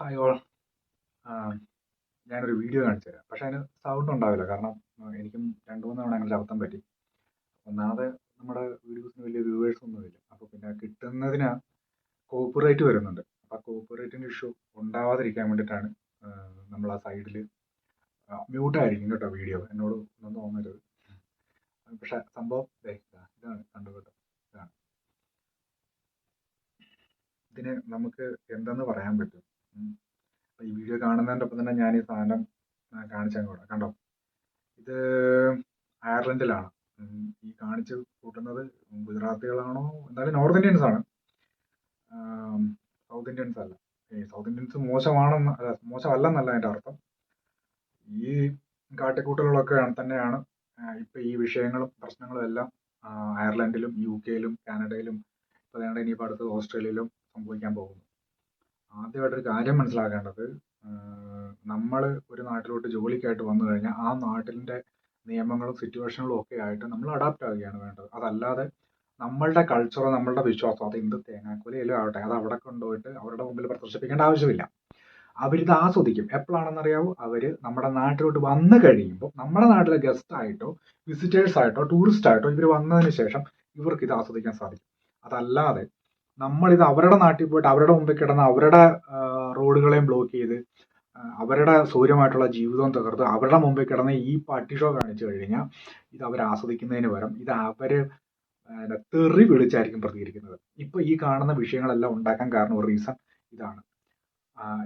Hi all ഞാനൊരു video കാണിച്ചു തരാം പക്ഷെ അതിന് സൗണ്ട് ഉണ്ടാവില്ല. കാരണം എനിക്കും രണ്ട് മൂന്ന് തവണ അങ്ങനെ ശബ്ദം പറ്റി. ഒന്നാമത് നമ്മുടെ വീഡിയോസിന് വലിയ വ്യൂവേഴ്സ് ഒന്നുമില്ല. അപ്പോൾ പിന്നെ കിട്ടുന്നതിന് കോപ്പറേറ്റ് വരുന്നുണ്ട്. അപ്പോൾ കോപ്പിറൈറ്റിന്റെ ഇഷ്യൂ ഉണ്ടാവാതിരിക്കാൻ വേണ്ടിയിട്ടാണ് നമ്മൾ ആ സൈഡിൽ മ്യൂട്ടായിരിക്കും കേട്ടോ വീഡിയോ എന്നോട് ഒന്നും തോന്നരുത്. പക്ഷെ സംഭവം ഇതാണ് കണ്ടു കേട്ടോ. ഇതാണ്. ഇതിന് നമുക്ക് എന്തെന്ന് പറയാൻ പറ്റും? ഈ വീഡിയോ കാണുന്നതിന്റെ ഒപ്പം തന്നെ ഞാൻ ഈ സാധനം കാണിച്ചങ്ങ് കൂടെ കണ്ടോ? ഇത് അയർലൻഡിലാണ്. ഈ കാണിച്ച് കൂട്ടുന്നത് ഗുജറാത്തികളാണോ? എന്തായാലും നോർത്ത് ഇന്ത്യൻസ് ആണ്. സൗത്ത് ഇന്ത്യൻസ് അല്ല. ഈ സൗത്ത് ഇന്ത്യൻസ് മോശമാണെന്ന് അല്ല മോശമല്ലെന്നല്ല എന്റെ അർത്ഥം. ഈ കാട്ടിക്കൂട്ടലുകളൊക്കെ തന്നെയാണ് ഇപ്പം ഈ വിഷയങ്ങളും പ്രശ്നങ്ങളും എല്ലാം അയർലൻഡിലും യു കെയിലും കാനഡയിലും ഇപ്പോൾ ഇനി ഇനിയിപ്പോൾ അടുത്തത് ഓസ്ട്രേലിയയിലും സംഭവിക്കാൻ പോകുന്നു ആദ്യമായിട്ടൊരു കാര്യം മനസ്സിലാക്കേണ്ടത് നമ്മൾ ഒരു നാട്ടിലോട്ട് ജോലിക്കായിട്ട് വന്നു കഴിഞ്ഞാൽ ആ നാട്ടിന്റെ നിയമങ്ങളും സിറ്റുവേഷനുകളും ഒക്കെ ആയിട്ട് നമ്മൾ അഡാപ്റ്റ് ആവുകയാണ് വേണ്ടത്. അതല്ലാതെ നമ്മളുടെ കൾച്ചറോ നമ്മളുടെ വിശ്വാസം അത് എന്ത് തേങ്ങാക്കൊലയിലും ആവട്ടെ അത് അവിടെ കൊണ്ടുപോയിട്ട് അവരുടെ മുമ്പിൽ പ്രദർശിപ്പിക്കേണ്ട ആവശ്യമില്ല. അവരിത് ആസ്വദിക്കും. എപ്പോഴാണെന്നറിയാവോ? അവർ നമ്മുടെ നാട്ടിലോട്ട് വന്നു കഴിയുമ്പോൾ നമ്മുടെ നാട്ടിലെ ഗസ്റ്റ് ആയിട്ടോ വിസിറ്റേഴ്സ് ആയിട്ടോ ടൂറിസ്റ്റ് ആയിട്ടോ ഇവർ വന്നതിന് ശേഷം ഇവർക്ക് ഇത് ആസ്വദിക്കാൻ സാധിക്കും. അതല്ലാതെ നമ്മളിത് അവരുടെ നാട്ടിൽ പോയിട്ട് അവരുടെ മുമ്പിൽ കിടന്ന് അവരുടെ റോഡുകളെയും ബ്ലോക്ക് ചെയ്ത് അവരുടെ സൗര്യമായിട്ടുള്ള ജീവിതവും തകർത്ത് അവരുടെ മുമ്പിൽ കിടന്ന് ഈ പട്ടി ഷോ കാണിച്ചു കഴിഞ്ഞാൽ ഇത് അവർ ആസ്വദിക്കുന്നതിന് പകരം ഇത് അവർ തെറി വിളിച്ചായിരിക്കും പ്രതികരിക്കുന്നത്. ഇപ്പൊ ഈ കാണുന്ന വിഷയങ്ങളെല്ലാം ഉണ്ടാക്കാൻ കാരണം ഒരു റീസൺ ഇതാണ്.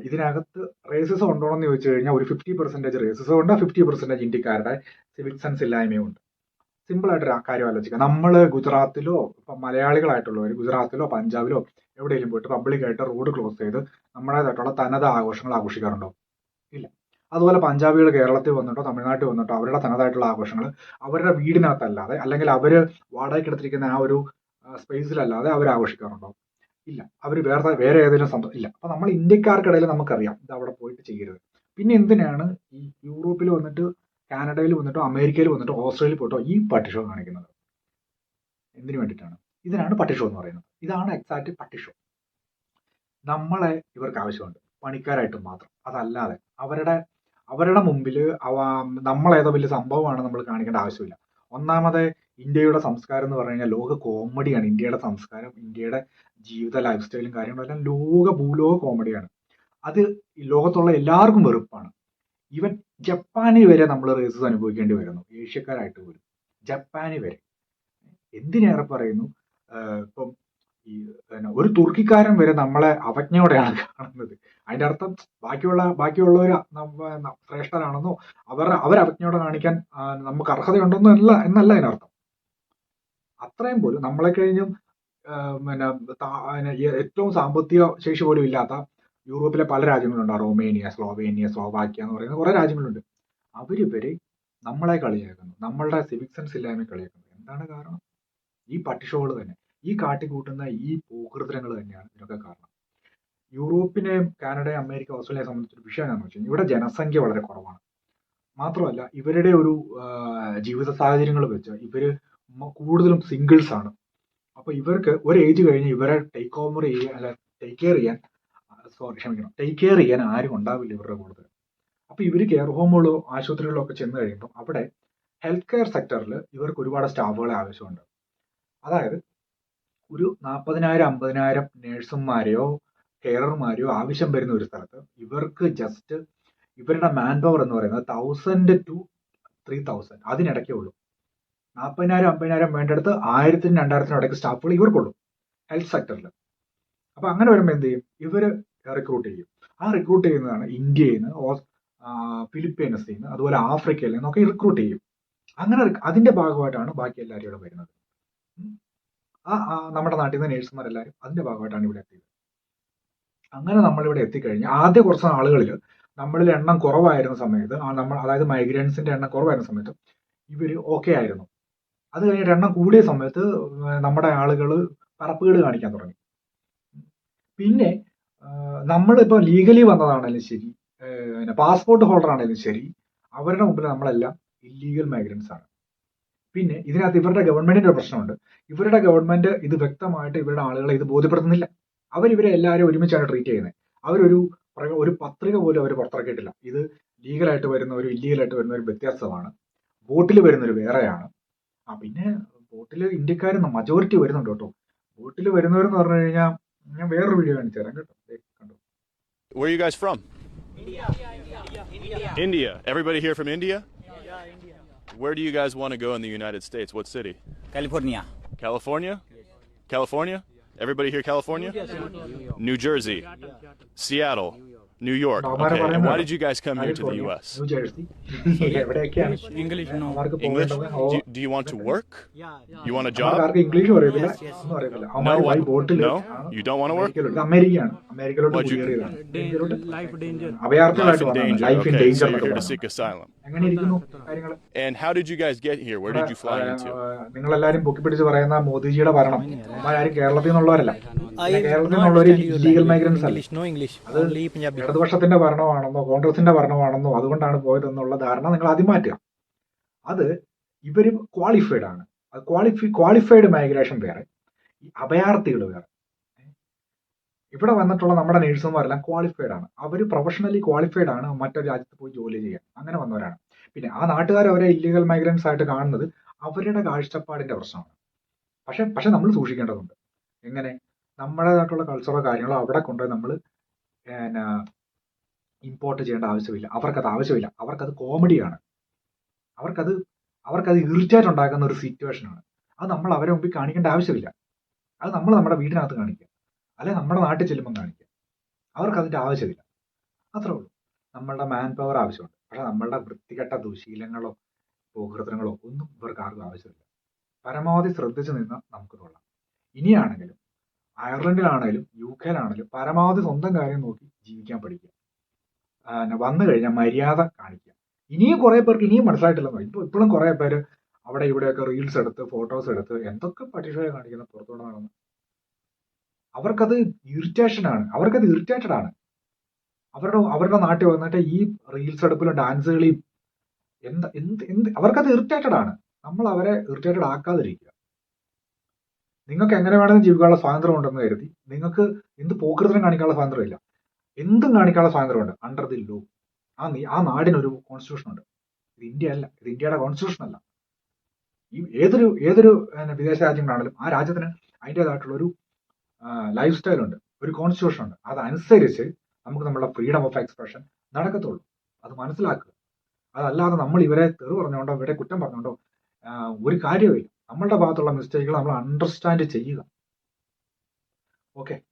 ഇതിനകത്ത് റേസിസം ഉണ്ടോ എന്ന് ചോദിച്ചു കഴിഞ്ഞാൽ ഒരു ഫിഫ്റ്റി പെർസെന്റേജ് റേസിസം ഉണ്ട് ഫിഫ്റ്റി പെർസെന്റേജ് ഇന്ത്യക്കാരുടെ സിവിക് സെൻസ് ഇല്ലായ്മയും ഉണ്ട്. സിമ്പിൾ ആയിട്ടൊരു കാര്യം ആലോചിക്കുക നമ്മൾ ഗുജറാത്തിലോ ഇപ്പം മലയാളികളായിട്ടുള്ളവർ ഗുജറാത്തിലോ പഞ്ചാബിലോ എവിടെയെങ്കിലും പോയിട്ട് പബ്ലിക്കായിട്ട് റോഡ് ക്ലോസ് ചെയ്ത് നമ്മുടേതായിട്ടുള്ള തനത് ആഘോഷങ്ങൾ ആഘോഷിക്കാറുണ്ടോ? ഇല്ല. അതുപോലെ പഞ്ചാബികൾ കേരളത്തിൽ വന്നിട്ടോ തമിഴ്നാട്ടിൽ വന്നിട്ടോ അവരുടെ തനതായിട്ടുള്ള ആഘോഷങ്ങൾ അവരുടെ വീടിനകത്തല്ലാതെ അല്ലെങ്കിൽ അവർ വാടകയ്ക്ക് എടുത്തിരിക്കുന്ന ആ ഒരു സ്പേസിലല്ലാതെ അവർ ആഘോഷിക്കാറുണ്ടോ? ഇല്ല. അവർ വേറെ വേറെ ഏതെങ്കിലും സംഭവം ഇല്ല. അപ്പം നമ്മൾ ഇന്ത്യക്കാർക്കിടയിൽ നമുക്കറിയാം ഇത് അവിടെ പോയിട്ട് ചെയ്യരുത്. പിന്നെ എന്തിനാണ് ഈ യൂറോപ്പിൽ വന്നിട്ട് കാനഡയിൽ വന്നിട്ടോ അമേരിക്കയിൽ വന്നിട്ടോ ഓസ്ട്രേലിയയിൽ പോയിട്ടോ ഈ പട്ടിഷോ കാണിക്കുന്നത്? എന്തിനു വേണ്ടിയിട്ടാണ്? ഇതിനാണ് പട്ടിഷോ എന്ന് പറയുന്നത്. ഇതാണ് എക്സാക്റ്റ് പട്ടിഷോ. നമ്മളെ ഇവർക്ക് ആവശ്യമുണ്ട്. പണിക്കാരായിട്ട് മാത്രം. അതല്ലാതെ അവരുടെ അവരുടെ മുമ്പിൽ അവ നമ്മളേതോ വലിയ സംഭവമാണ് നമ്മൾ കാണിക്കേണ്ട ആവശ്യമില്ല. ഒന്നാമത് ഇന്ത്യയുടെ സംസ്കാരം എന്ന് പറഞ്ഞു കഴിഞ്ഞാൽ ലോക കോമഡിയാണ്. ഇന്ത്യയുടെ സംസ്കാരം ഇന്ത്യയുടെ ജീവിത ലൈഫ് സ്റ്റൈലും കാര്യങ്ങളും എല്ലാം ലോക ഭൂലോക കോമഡിയാണ്. അത് ലോകത്തുള്ള എല്ലാവർക്കും വെറുപ്പാണ്. ഈവൻ ജപ്പാനിൽ വരെ നമ്മൾ റേസസ് അനുഭവിക്കേണ്ടി വരുന്നു. ഏഷ്യക്കാരായിട്ട് പോലും. ജപ്പാനിൽ വരെ. എന്തിനേറെ പറയുന്നു? ഇപ്പം ഈ ഒരു തുർക്കിക്കാരൻ വരെ നമ്മളെ അവജ്ഞയോടെയാണ് കാണുന്നത്. അതിന്റെ അർത്ഥം ബാക്കിയുള്ള ബാക്കിയുള്ളവർ ശ്രേഷ്ഠരാണെന്നോ അവർ അവർ അവജ്ഞയോടെ കാണിക്കാൻ നമുക്ക് അർഹതയുണ്ടെന്നോ അല്ല എന്നല്ല അതിനർത്ഥം അത്രയും പോലും നമ്മളെ കഴിഞ്ഞും പിന്നെ ഏറ്റവും സാമ്പത്തിക ശേഷി പോലും ഇല്ലാത്ത യൂറോപ്പിലെ പല രാജ്യങ്ങളുണ്ട്. റൊമേനിയ സ്ലോവേനിയ സ്ലോവാക്യ എന്ന് പറയുന്ന കുറേ രാജ്യങ്ങളുണ്ട്. അവരിവര് നമ്മളെ കളിയാക്കുന്നു. നമ്മളുടെ സിവിക് സെൻസ് ഇല്ലായ്മ കളിയാക്കുന്നു. എന്താണ് കാരണം? ഈ പട്ടിഷോകൾ തന്നെ. ഈ കാട്ടിക്കൂട്ടുന്ന ഈ ഭൂകൃതങ്ങൾ തന്നെയാണ് ഇതിനൊക്കെ കാരണം. യൂറോപ്പിനെയും കാനഡയും അമേരിക്ക ഓസ്ട്രേലിയയെ സംബന്ധിച്ചൊരു വിഷയം എന്താണെന്ന് വെച്ചാൽ ഇവിടെ ജനസംഖ്യ വളരെ കുറവാണ്. മാത്രമല്ല ഇവരുടെ ഒരു ജീവിത സാഹചര്യങ്ങൾ വെച്ച് ഇവർ കൂടുതലും സിംഗിൾസ് ആണ്. അപ്പോൾ ഇവർക്ക് ഒരു ഏജ് കഴിഞ്ഞ് ഇവരെ ടേക്ക് ഓവർ ചെയ്യാൻ അല്ല ടേക്ക് കെയർ ചെയ്യാൻ സോറി ക്ഷമിക്കണം. ടേക്ക് കെയർ ചെയ്യാൻ ആരും ഉണ്ടാവില്ല ഇവരുടെ കൂടുതൽ. അപ്പൊ ഇവർ കെയർ ഹോമുകളോ ആശുപത്രികളിലോ ഒക്കെ ചെന്ന് കഴിയുമ്പോൾ അവിടെ ഹെൽത്ത് കെയർ സെക്ടറിൽ ഇവർക്ക് ഒരുപാട് സ്റ്റാഫുകളെ ആവശ്യമുണ്ട്. അതായത് ഒരു നാൽപ്പതിനായിരം അമ്പതിനായിരം നേഴ്സുമാരെയോ കെയറർമാരെയോ ആവശ്യം വരുന്ന ഒരു സ്ഥലത്ത് ഇവർക്ക് ജസ്റ്റ് ഇവരുടെ മാൻ പവർ എന്ന് പറയുന്നത് തൗസൻഡ് ടു ത്രീ തൗസൻഡ് അതിനിടയ്ക്കേ ഉള്ളൂ. നാൽപ്പതിനായിരം അമ്പതിനായിരം വേണ്ടടുത്ത് ആയിരത്തിനും രണ്ടായിരത്തിനും ഇടയ്ക്ക് സ്റ്റാഫുകൾ ഇവർക്കുള്ളൂ ഹെൽത്ത് സെക്ടറിൽ അപ്പോൾ അങ്ങനെ വരുമ്പോൾ എന്ത് ചെയ്യും? ഇവർ റിക്രൂട്ട് ചെയ്യും. ആ റിക്രൂട്ട് ചെയ്യുന്നതാണ് ഇന്ത്യയിൽ നിന്ന് ഫിലിപ്പീൻസിൽ നിന്ന് അതുപോലെ ആഫ്രിക്കയിൽ നിന്നൊക്കെ റിക്രൂട്ട് ചെയ്യും. അങ്ങനെ അതിന്റെ ഭാഗമായിട്ടാണ് ബാക്കി എല്ലാവരും ഇവിടെ വരുന്നത്. ആ നമ്മുടെ നാട്ടിൽ നിന്ന് നേഴ്സുമാരെല്ലാവരും അതിന്റെ ഭാഗമായിട്ടാണ് ഇവിടെ എത്തിയത്. അങ്ങനെ നമ്മൾ നമ്മളിവിടെ എത്തിക്കഴിഞ്ഞ് ആദ്യ കുറച്ച് ആളുകളിൽ നമ്മളിൽ എണ്ണം കുറവായിരുന്ന സമയത്ത് ആ നമ്മൾ അതായത് മൈഗ്രൻസിന്റെ എണ്ണം കുറവായിരുന്ന സമയത്ത് ഇവർ ഓക്കെ ആയിരുന്നു. അത് കഴിഞ്ഞിട്ട് എണ്ണം കൂടിയ സമയത്ത് നമ്മുടെ ആളുകൾ പറപ്പുകേട് കാണിക്കാൻ തുടങ്ങി. പിന്നെ നമ്മളിപ്പോൾ ലീഗലി വന്നതാണെങ്കിലും ശരി. പിന്നെ പാസ്പോർട്ട് ഹോൾഡർ ആണെങ്കിലും ശരി. അവരുടെ മുമ്പിൽ നമ്മളെല്ലാം ഇല്ലീഗൽ മൈഗ്രൻസ് ആണ്. പിന്നെ ഇതിനകത്ത് ഇവരുടെ ഗവൺമെന്റിന്റെ ഒരു പ്രശ്നമുണ്ട്. ഇവരുടെ ഗവൺമെന്റ് ഇത് വ്യക്തമായിട്ട് ഇവരുടെ ആളുകളെ ഇത് ബോധ്യപ്പെടുത്തുന്നില്ല. അവർ ഇവരെ എല്ലാവരും ഒരുമിച്ചാണ് ട്രീറ്റ് ചെയ്യുന്നത് അവരൊരു ഒരു പത്രിക പോലും അവർ പുറത്തിറക്കിയിട്ടില്ല. ഇത് ലീഗലായിട്ട് വരുന്നവരും ഇല്ലീഗലായിട്ട് വരുന്നവരും വ്യത്യാസമാണ്. വോട്ടിൽ വരുന്നവർ വേറെയാണ്. ആ പിന്നെ വോട്ടിൽ ഇന്ത്യക്കാർ മജോറിറ്റി വരുന്നുണ്ട് കേട്ടോ. വോട്ടിൽ വരുന്നവരെന്ന് പറഞ്ഞു കഴിഞ്ഞാൽ ഞാൻ വേറൊരു വീഡിയോ കാണിച്ചു തരാം കേട്ടോ ദേ കണ്ടോ Where are you guys from? India. Everybody here from India? Where do you guys want to go in the United States? What city? California. California? California? Everybody here California? New Jersey. Seattle. New York. Okay. And why did you guys come here to the US? English, no. English? Do you, do you want to work? Yeah. You want a job? ഒന്നും അറിയത്തില്ല No? Bottle No? You don't want to work? Why'd you- അമേരിക്കയിലോട്ട് Life danger. Life in danger. Okay, so you're here to seek asylum. And how did you guys get here? Where did you fly into? നിങ്ങൾ എല്ലാരും പൊക്കി പിടിച്ച് പറയുന്ന മോദിജിയുടെ ഭരണം അവന്മാരും കേരളത്തിൽ നിന്നുള്ളവരല്ല കേരളത്തിൽ ഒരു legal migrants അല്ല. ഇടതുപക്ഷത്തിന്റെ ഭരണമാണെന്നോ കോൺഗ്രസിന്റെ ഭരണമാണെന്നോ അതുകൊണ്ടാണ് പോയതെന്നുള്ള ധാരണ നിങ്ങൾ ആദ്യം മാറ്റുക. അത് ഇവർ ക്വാളിഫൈഡ് ആണ്. അത് ക്വാളിഫൈ ക്വാളിഫൈഡ് മൈഗ്രേഷൻ വേറെ. അഭയാർത്ഥികൾ വേറെ. ഇവിടെ വന്നിട്ടുള്ള നമ്മുടെ നേഴ്സുമാരെല്ലാം ക്വാളിഫൈഡ് ആണ്. അവർ പ്രൊഫഷണലി ക്വാളിഫൈഡ് ആണ് മറ്റൊരു രാജ്യത്ത് പോയി ജോലി ചെയ്യാൻ. അങ്ങനെ വന്നവരാണ്. പിന്നെ ആ നാട്ടുകാർ അവരെ ഇല്ലീഗൽ മൈഗ്രൻസ് ആയിട്ട് കാണുന്നത് അവരുടെ കാഴ്ചപ്പാടിന്റെ പ്രശ്നമാണ്. പക്ഷെ പക്ഷെ നമ്മൾ സൂക്ഷിക്കേണ്ടതുണ്ട്. എങ്ങനെ? നമ്മുടേതായിട്ടുള്ള കൾച്ചറോ കാര്യങ്ങളോ അവിടെ കൊണ്ടുപോയി നമ്മൾ ഇമ്പോർട്ട് ചെയ്യേണ്ട ആവശ്യമില്ല. അവർക്കത് ആവശ്യമില്ല. അവർക്കത് കോമഡിയാണ് അവർക്കത് അവർക്കത് ഇറിറ്റേറ്റ് ഉണ്ടാക്കുന്ന ഒരു സിറ്റുവേഷൻ ആണ്. അത് നമ്മൾ അവരെ മുമ്പിൽ കാണിക്കേണ്ട ആവശ്യമില്ല. അത് നമ്മൾ നമ്മുടെ വീടിനകത്ത് കാണിക്കുക. അല്ലെ നമ്മുടെ നാട്ടിൽ ചെല്ലുമ്പോൾ കാണിക്കുക. അവർക്ക് അതിന്റെ ആവശ്യമില്ല. അത്രേ ഉള്ളൂ. നമ്മളുടെ മാൻ പവർ ആവശ്യമുണ്ട്. പക്ഷെ നമ്മളുടെ വൃത്തികെട്ട ദുശീലങ്ങളോ ഭൂകൃതങ്ങളോ ഒന്നും ഇവർക്ക് ആർക്കും ആവശ്യമില്ല. പരമാവധി ശ്രദ്ധിച്ചു നിന്ന് നമുക്ക് കൊള്ളാം. ഇനിയാണെങ്കിലും അയർലൻഡിലാണെങ്കിലും യു കെയിലാണേലും പരമാവധി സ്വന്തം കാര്യം നോക്കി ജീവിക്കാൻ പഠിക്കുക. വന്നു കഴിഞ്ഞാൽ മര്യാദ കാണിക്കുക. ഇനിയും കുറെ പേർക്ക് ഇനിയും മനസ്സിലായിട്ടില്ല ഇപ്പൊ ഇപ്പോഴും കുറെ പേര് അവിടെ ഇവിടെയൊക്കെ റീൽസ് എടുത്ത് ഫോട്ടോസ് എടുത്ത് എന്തൊക്കെ പട്ടിഷയെ കാണിക്കുന്ന പുറത്തോട്ട് നടന്ന്. അവർക്കത് ഇറിറ്റേഷൻ ആണ്. അവർക്കത് ഇറിറ്റേറ്റഡ് ആണ്. അവരുടെ അവരുടെ നാട്ടിൽ വന്നിട്ട് ഈ റീൽസ് എടുപ്പിലും ഡാൻസ് എന്ത് എന്ത് എന്ത് അവർക്കത് ഇറിറ്റേറ്റഡ് ആണ്. നമ്മൾ അവരെ ഇറിറ്റേറ്റഡ് ആക്കാതിരിക്കുക. നിങ്ങൾക്ക് എങ്ങനെ വേണമെങ്കിലും ജീവിക്കാനുള്ള സ്വാതന്ത്ര്യം ഉണ്ടെന്ന് കരുതി. നിങ്ങൾക്ക് എന്ത് പോക്കൃതനം കാണിക്കാനുള്ള സ്വാതന്ത്ര്യം ഇല്ല. എന്തും കാണിക്കാനുള്ള സ്വാതന്ത്ര്യമുണ്ട് അണ്ടർ ദി ലോ ആ ആ നാടിനൊരു കോൺസ്റ്റിറ്റ്യൂഷൻ ഉണ്ട്. ഇത് ഇന്ത്യ അല്ല. ഇത് ഇന്ത്യയുടെ കോൺസ്റ്റിറ്റ്യൂഷൻ അല്ല. ഈ ഏതൊരു ഏതൊരു വിദേശ രാജ്യങ്ങളാണെങ്കിലും ആ രാജ്യത്തിന് അതിന്റെതായിട്ടുള്ള ഒരു ലൈഫ് സ്റ്റൈൽ ഉണ്ട്. ഒരു കോൺസ്റ്റിറ്റ്യൂഷൻ ഉണ്ട്. അതനുസരിച്ച് നമുക്ക് നമ്മുടെ ഫ്രീഡം ഓഫ് എക്സ്പ്രഷൻ നടക്കത്തുള്ളൂ. അത് മനസ്സിലാക്കുക. അതല്ലാതെ നമ്മൾ ഇവരെ തെറി പറഞ്ഞുകൊണ്ടോ ഇവരെ കുറ്റം പറഞ്ഞുകൊണ്ടോ ഒരു കാര്യവുമില്ല. നമ്മളുടെ ഭാഗത്തുള്ള മിസ്റ്റേക്കുകൾ നമ്മൾ അണ്ടർസ്റ്റാൻഡ് ചെയ്യുക. ഓക്കെ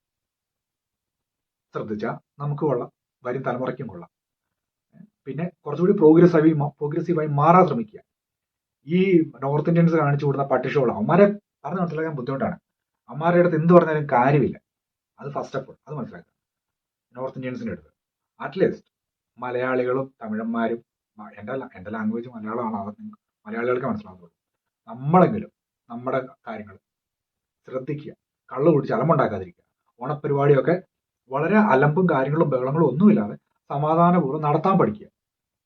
ശ്രദ്ധിച്ചാൽ നമുക്ക് കൊള്ളാം. വരും തലമുറയ്ക്കും കൊള്ളാം. പിന്നെ കുറച്ചുകൂടി പ്രോഗ്രസീവ് പ്രോഗ്രസീവായി മാറാൻ ശ്രമിക്കുക. ഈ നോർത്ത് ഇന്ത്യൻസ് കാണിച്ചു കൊടുത്ത പട്ടിഷോൾ അവന്മാരെ പറഞ്ഞ് മനസ്സിലാക്കാൻ ബുദ്ധിമുട്ടാണ്. അവന്മാരുടെ അടുത്ത് എന്ത് പറഞ്ഞാലും കാര്യമില്ല. അത് ഫസ്റ്റ് ഓഫ് ഓൾ അത് മനസ്സിലാക്കുക. നോർത്ത് ഇന്ത്യൻസിന്റെ അടുത്ത്. അറ്റ്ലീസ്റ്റ് മലയാളികളും തമിഴന്മാരും എന്റെ എന്റെ ലാംഗ്വേജ് മലയാളമാണ്. മലയാളികൾക്ക് മനസ്സിലാകുള്ളൂ നമ്മളെങ്കിലും നമ്മുടെ കാര്യങ്ങൾ ശ്രദ്ധിക്കുക. കള്ളു കുടിച്ച് അലമ്പുണ്ടാക്കാതിരിക്കുക. ഓണപ്പരിപാടിയൊക്കെ വളരെ അലമ്പും കാര്യങ്ങളും ബഹളങ്ങളും ഒന്നുമില്ലാതെ സമാധാനപൂർവം നടത്താൻ പഠിക്കുക.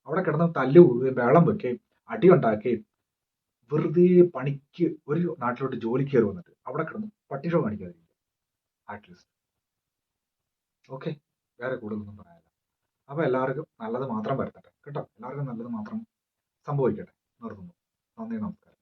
അവിടെ കിടന്ന് തല്ല് കൂടുകയും ബഹളം വെക്കുകയും അടി ഉണ്ടാക്കുകയും വെറുതെ പണിക്ക് ഒരു നാട്ടിലോട്ട് ജോലിക്ക് കയറി വന്നിട്ട് അവിടെ കിടന്ന് പട്ടിഷോ കാണിക്കാതിരിക്കുക. അറ്റ്ലീസ്റ്റ് ഓക്കെ വേറെ കൂടുതലൊന്നും പറയാനില്ല. അപ്പൊ എല്ലാവർക്കും നല്ലത് മാത്രം വരുത്തട്ടെ. കേട്ടോ? എല്ലാവർക്കും നല്ലത് മാത്രം സംഭവിക്കട്ടെ. നിർത്തുന്നു. നന്ദി നമസ്കാരം.